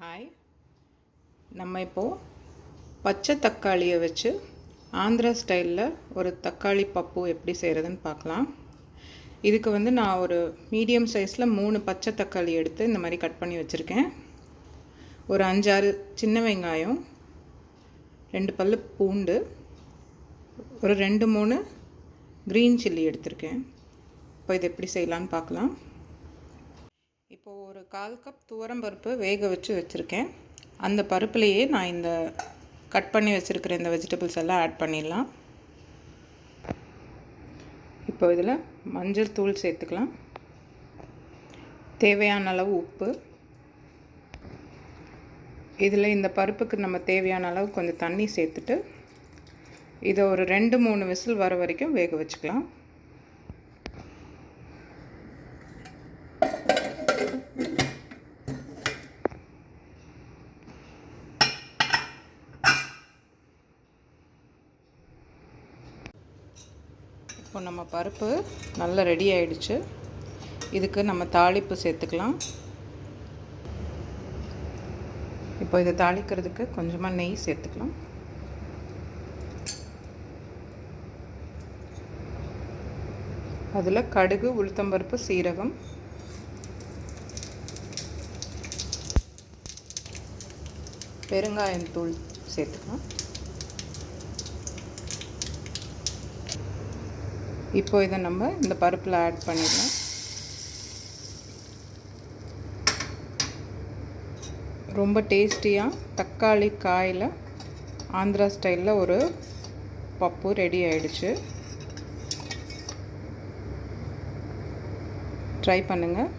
Hi நம்ம இப்போது பச்சை தக்காளியை வச்சு ஆந்திரா ஸ்டைலில் ஒரு தக்காளி பப்பு எப்படி செய்கிறதுன்னு பார்க்கலாம் இதுக்கு வந்து நான் ஒரு மீடியம் சைஸில் மூணு பச்சை தக்காளி எடுத்து இந்த மாதிரி கட் பண்ணி வச்சுருக்கேன். ஒரு அஞ்சாறு சின்ன வெங்காயம் ரெண்டு பல் பூண்டு ஒரு ரெண்டு மூணு க்ரீன் சில்லி எடுத்திருக்கேன். இப்போ இது எப்படி செய்யலான்னு பார்க்கலாம் இப்போது ஒரு கால் கப் துவரம் பருப்பு வேக வச்சு வச்சுருக்கேன். அந்த பருப்புலேயே நான் இந்த கட் பண்ணி வச்சுருக்கிற இந்த வெஜிடபிள்ஸ் எல்லாம் ஆட் பண்ணிடலாம். இப்போ இதில் மஞ்சள் தூள் சேர்த்துக்கலாம். தேவையான அளவு உப்பு. இதில் இந்த பருப்புக்கு நம்ம தேவையான அளவு கொஞ்சம் தண்ணி சேர்த்துட்டு இதை ஒரு ரெண்டு மூணு விசில் வர வரைக்கும் வேக வச்சுக்கலாம். இப்போ நம்ம பருப்பு நல்லா ரெடி ஆயிடுச்சு. இதுக்கு நம்ம தாளிப்பு சேர்த்துக்கலாம். இப்போ இதை தாளிக்கிறதுக்கு கொஞ்சமாக நெய் சேர்த்துக்கலாம். அதில் கடுகு உளுத்தம்பருப்பு சீரகம். பெருங்காயம் தூள் சேர்த்துக்கலாம். இப்போ இதை நம்ம இந்த பருப்பில் ஆட் பண்ணிடலாம். ரொம்ப டேஸ்டியாக தக்காளி காயில் ஆந்திரா ஸ்டைலில் ஒரு பப்பு ரெடி ஆயிடுச்சு. ட்ரை பண்ணுங்கள்